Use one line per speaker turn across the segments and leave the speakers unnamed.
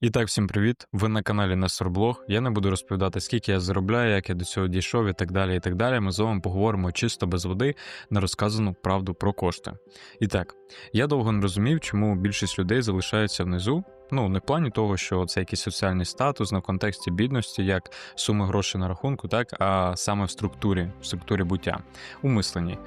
І так, всім привіт! Ви на каналі Несорблог. Я не буду розповідати, скільки я заробляю, як я до цього дійшов і так далі. і так далі. Ми з вами поговоримо чисто без води на розказану правду про кошти. І так, я довго не розумів, чому більшість людей залишаються внизу. Ну, не в плані того, що це якийсь соціальний статус на контексті бідності, як суми грошей на рахунку, так, а саме в структурі, в структурі буття, у мисленні.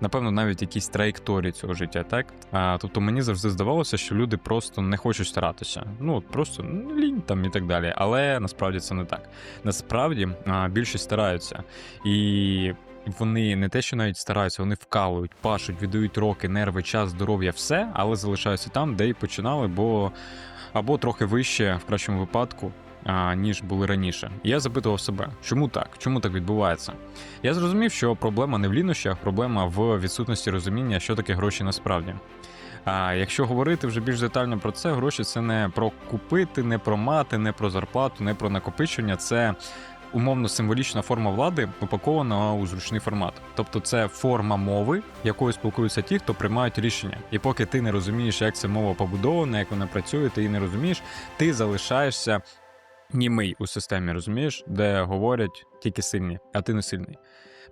Напевно, навіть якісь траєкторії цього життя, так? А, тобто мені завжди здавалося, що люди просто не хочуть старатися. Ну, от просто ну, лінь там і так далі. Але насправді це не так. Насправді а, більшість стараються. І вони не те, що навіть стараються, вони вкалують, пашуть, віддають роки, нерви, час, здоров'я, все, але залишаються там, де й починали, бо або трохи вище в кращому випадку. Ніж були раніше, І я запитував себе, чому так? Чому так відбувається? Я зрозумів, що проблема не в лінощах, проблема в відсутності розуміння, що таке гроші насправді. А якщо говорити вже більш детально про це, гроші це не про купити, не про мати, не про зарплату, не про накопичення. Це умовно символічна форма влади, упакована у зручний формат. Тобто це форма мови, якою спілкуються ті, хто приймають рішення. І поки ти не розумієш, як ця мова побудована, як вона працює, ти її не розумієш, ти залишаєшся німий у системі, розумієш, де говорять тільки сильні, а ти не сильний.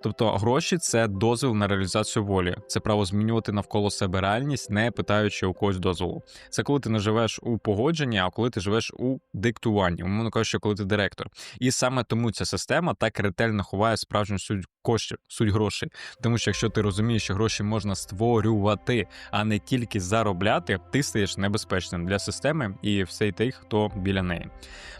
Тобто гроші це дозвіл на реалізацію волі, це право змінювати навколо себе реальність, не питаючи у когось дозволу. Це коли ти не живеш у погодженні, а коли ти живеш у диктуванні, умовно кажучи, коли ти директор. І саме тому ця система так ретельно ховає справжню суть коштів, суть грошей. Тому що якщо ти розумієш, що гроші можна створювати, а не тільки заробляти, ти стаєш небезпечним для системи і всей тих, хто біля неї.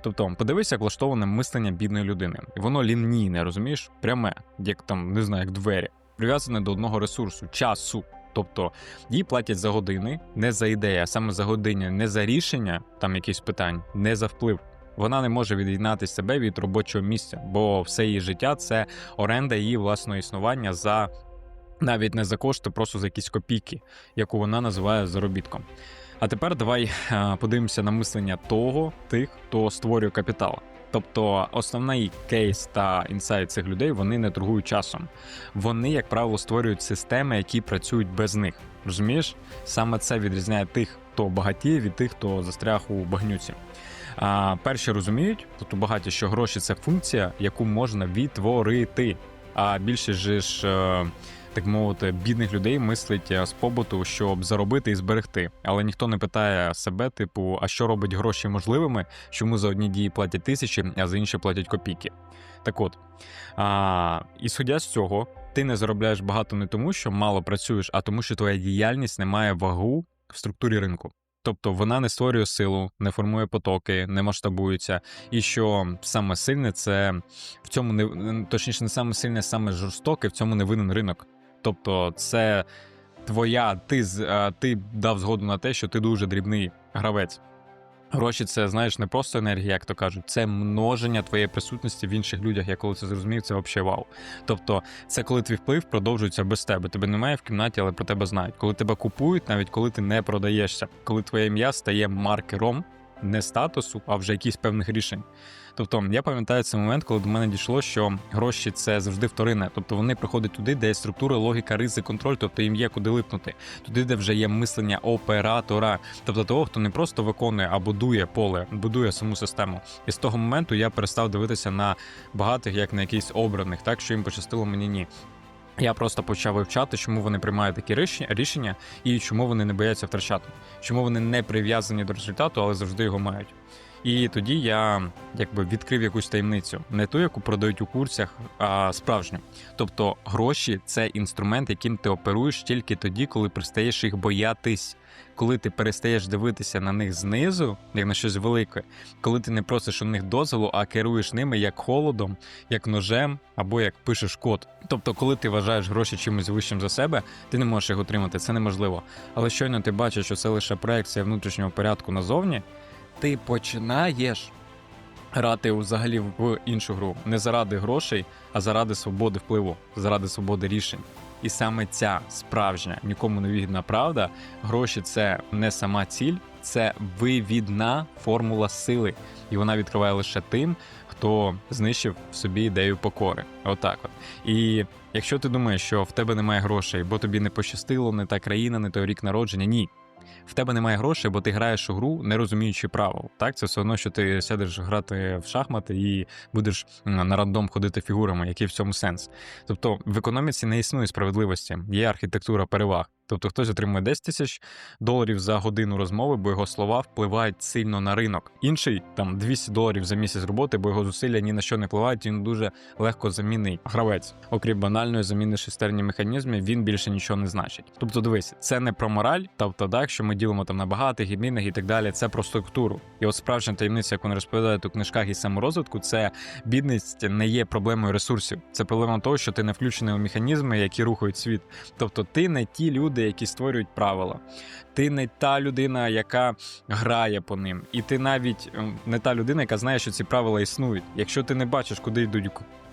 Тобто, подивися, як влаштоване мислення бідної людини, воно лінійне, розумієш, пряме, як там не знаю, як двері, прив'язане до одного ресурсу часу. Тобто їй платять за години, не за ідею, а саме за години, не за рішення там якихось питань, не за вплив. Вона не може від'єднати себе від робочого місця, бо все її життя це оренда її власного існування за навіть не за кошти, просто за якісь копійки, яку вона називає заробітком. А тепер давай подивимося на мислення того, тих, хто створює капітал. Тобто основний кейс та інсайт цих людей вони не торгують часом. Вони, як правило, створюють системи, які працюють без них. Розумієш? Саме це відрізняє тих, хто багатіє, від тих, хто застряг у багнюці. А перші розуміють, тобто багаті, що гроші це функція, яку можна відтворити. А більшість же ж. Так мовити, бідних людей мислить е, з побуту, щоб заробити і зберегти. Але ніхто не питає себе, типу, а що робить гроші можливими, чому за одні дії платять тисячі, а за інші платять копійки. Так от, а, ісходя з цього, ти не заробляєш багато не тому, що мало працюєш, а тому, що твоя діяльність не має вагу в структурі ринку. Тобто вона не створює силу, не формує потоки, не масштабується. І що саме сильне, це в цьому не точніше, не саме сильне, саме жорстоке, в цьому не винен ринок. Тобто, це твоя, ти з- ти дав згоду на те, що ти дуже дрібний гравець. Гроші це, знаєш, не просто енергія, як то кажуть, це множення твоєї присутності в інших людях. Я коли це зрозумів, це взагалі вау. Тобто, це коли твій вплив продовжується без тебе. Тебе немає в кімнаті, але про тебе знають. Коли тебе купують, навіть коли ти не продаєшся, коли твоє ім'я стає маркером не статусу, а вже якихось певних рішень. Тобто, я пам'ятаю цей момент, коли до мене дійшло, що гроші це завжди вторинне. Тобто вони приходять туди, де є структура, логіка, ризик, контроль, тобто їм є куди липнути. Туди, де вже є мислення оператора, тобто того, хто не просто виконує, а будує поле, будує саму систему. І з того моменту я перестав дивитися на багатих, як на якісь обраних, так що їм пощастило мені ні. Я просто почав вивчати, чому вони приймають такі рішення- і чому вони не бояться втрачати, чому вони не прив'язані до результату, але завжди його мають. І тоді я якби відкрив якусь таємницю, не ту, яку продають у курсах, а справжню. Тобто гроші це інструмент, яким ти оперуєш тільки тоді, коли перестаєш їх боятись. Коли ти перестаєш дивитися на них знизу, як на щось велике, коли ти не просиш у них дозволу, а керуєш ними як холодом, як ножем або як пишеш код. Тобто, коли ти вважаєш гроші чимось вищим за себе, ти не можеш їх отримати, це неможливо. Але щойно ти бачиш, що це лише проекція внутрішнього порядку назовні, ти починаєш грати взагалі в іншу гру не заради грошей, а заради свободи впливу, заради свободи рішень. І саме ця справжня, нікому не вигідна правда, гроші це не сама ціль, це вивідна формула сили, і вона відкриває лише тим, хто знищив в собі ідею покори. Отак от. І якщо ти думаєш, що в тебе немає грошей, бо тобі не пощастило, не та країна, не той рік народження, ні. В тебе немає грошей, бо ти граєш у гру, не розуміючи правил. Так, це все одно, що ти сядеш грати в шахмати і будеш на рандом ходити фігурами. Який в цьому сенс? Тобто в економіці не існує справедливості, є архітектура переваг. Тобто хтось отримує 10 тисяч доларів за годину розмови, бо його слова впливають сильно на ринок. Інший там 200 доларів за місяць роботи, бо його зусилля ні на що не впливають. Він дуже легко замінний гравець. Окрім банальної заміни шестерні механізмів, він більше нічого не значить. Тобто, дивись, це не про мораль, тобто так, що ми ділимо там на багатих і бідних і так далі. Це про структуру. І от справжня таємниця, як вони розповідають у книжках і саморозвитку, це бідність не є проблемою ресурсів. Це проблема того, що ти не включений у механізми, які рухають світ. Тобто, ти не ті люди, які створюють правила. Ти не та людина, яка грає по ним, і ти навіть ем, не та людина, яка знає, що ці правила існують. Якщо ти не бачиш, куди йдуть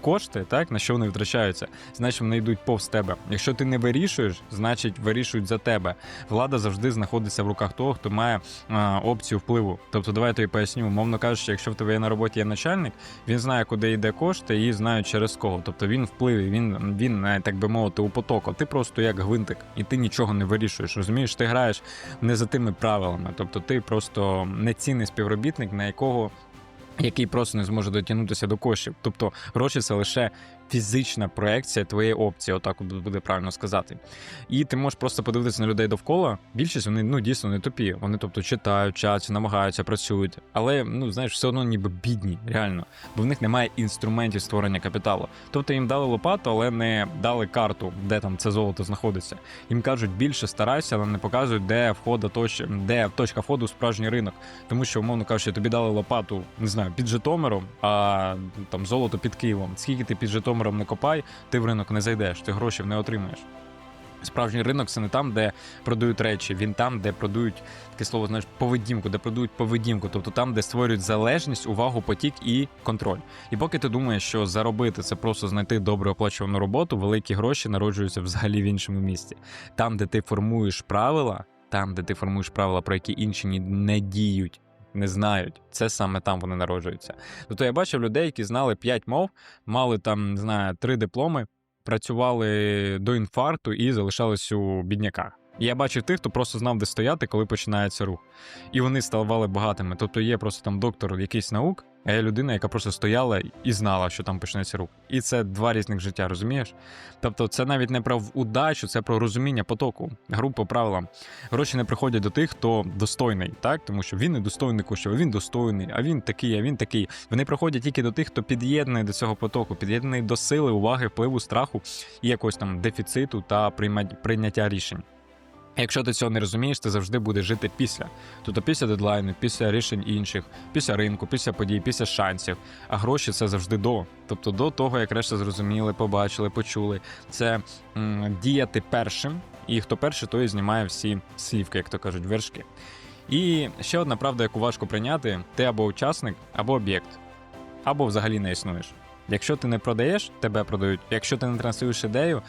кошти, так на що вони витрачаються, значить вони йдуть повз тебе. Якщо ти не вирішуєш, значить вирішують за тебе. Влада завжди знаходиться в руках того, хто має а, опцію впливу. Тобто, давай я поясню, умовно кажучи, якщо в тебе є на роботі є начальник, він знає, куди йде кошти, і знає через кого. Тобто він впливі, він він е, так би мовити у поток. А ти просто як гвинтик, і ти нічого не вирішуєш. Розумієш, ти граєш не за тими правилами. Тобто, ти просто нецінний співробітник, на якого. Який просто не зможе дотягнутися до коштів. Тобто гроші це лише фізична проекція твоєї опції, отак от буде правильно сказати. І ти можеш просто подивитися на людей довкола. Більшість вони ну дійсно не тупі. Вони, тобто, читають, вчаться, намагаються, працюють. Але ну знаєш, все одно ніби бідні, реально, бо в них немає інструментів створення капіталу. Тобто їм дали лопату, але не дали карту, де там це золото знаходиться. Їм кажуть, більше старайся, але не показують, де входа точ... де точка входу в справжній ринок. Тому що, умовно кажучи, тобі дали лопату, не знаю, під Житомиром, а там золото під Києвом. Скільки ти під Житомиром не копай, ти в ринок не зайдеш, ти грошей не отримаєш. Справжній ринок це не там, де продають речі, він там, де продають таке слово, знаєш, поведінку, де продають поведінку, тобто там, де створюють залежність, увагу, потік і контроль. І поки ти думаєш, що заробити це просто знайти добре оплачувану роботу, великі гроші народжуються взагалі в іншому місці. Там, де ти формуєш правила, там, де ти формуєш правила, про які інші не діють. Не знають, це саме там вони народжуються. Тобто я бачив людей, які знали 5 мов, мали там, не знаю, три дипломи, працювали до інфаркту і залишались у бідняках. Я бачив тих, хто просто знав, де стояти, коли починається рух. І вони ставали багатими. Тобто є просто там доктор якийсь наук, а є людина, яка просто стояла і знала, що там почнеться рух. І це два різних життя, розумієш? Тобто, це навіть не про удачу, це про розуміння потоку, гру по правилам. Гроші не приходять до тих, хто достойний, так тому що він не достойний коштів, а він достойний, а він такий, а він такий. Вони приходять тільки до тих, хто під'єднаний до цього потоку, під'єднаний до сили, уваги, впливу, страху і якогось там дефіциту та прийняття рішень. Якщо ти цього не розумієш, ти завжди будеш жити після. Тобто після дедлайну, після рішень інших, після ринку, після подій, після шансів. А гроші це завжди до. Тобто до того, як решта зрозуміли, побачили, почули. Це м, діяти першим, і хто перший, той знімає всі слівки, як то кажуть, вершки. І ще одна правда, яку важко прийняти: ти або учасник, або об'єкт, або взагалі не існуєш. Якщо ти не продаєш, тебе продають. Якщо ти не транслюєш ідею,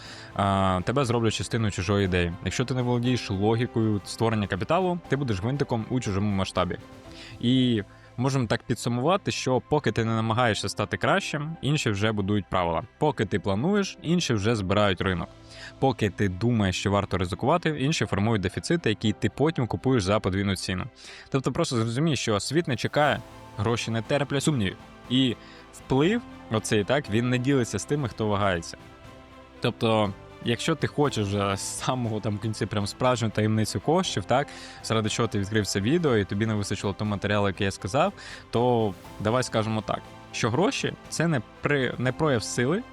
тебе зроблять частиною чужої ідеї. Якщо ти не володієш логікою створення капіталу, ти будеш гвинтиком у чужому масштабі. І можемо так підсумувати, що поки ти не намагаєшся стати кращим, інші вже будують правила. Поки ти плануєш, інші вже збирають ринок. Поки ти думаєш, що варто ризикувати, інші формують дефіцити, які ти потім купуєш за подвійну ціну. Тобто просто зрозумій, що світ не чекає, гроші не терплять сумнівів. І вплив, оцей так, він не ділиться з тими, хто вагається. Тобто, якщо ти хочеш вже з самого там кінці прям справжню таємницю коштів, так, заради чого ти відкрив це відео, і тобі не вистачило того матеріалу, який я сказав, то давай скажемо так, що гроші це не, при, не прояв сили.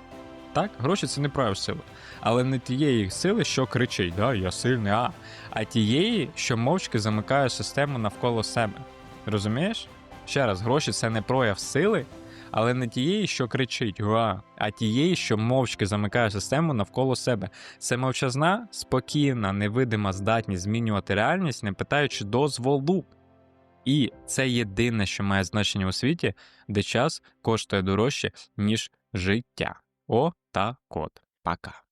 Так, гроші це не прояв сили, але не тієї сили, що кричить, да, я сильний, а, а тієї, що мовчки замикає систему навколо себе. Розумієш? Ще раз, гроші це не прояв сили, але не тієї, що кричить, «Уа», а тієї, що мовчки замикає систему навколо себе. Це мовчазна, спокійна, невидима здатність змінювати реальність, не питаючи дозволу. І це єдине, що має значення у світі, де час коштує дорожче, ніж життя. О, та кот. Пока.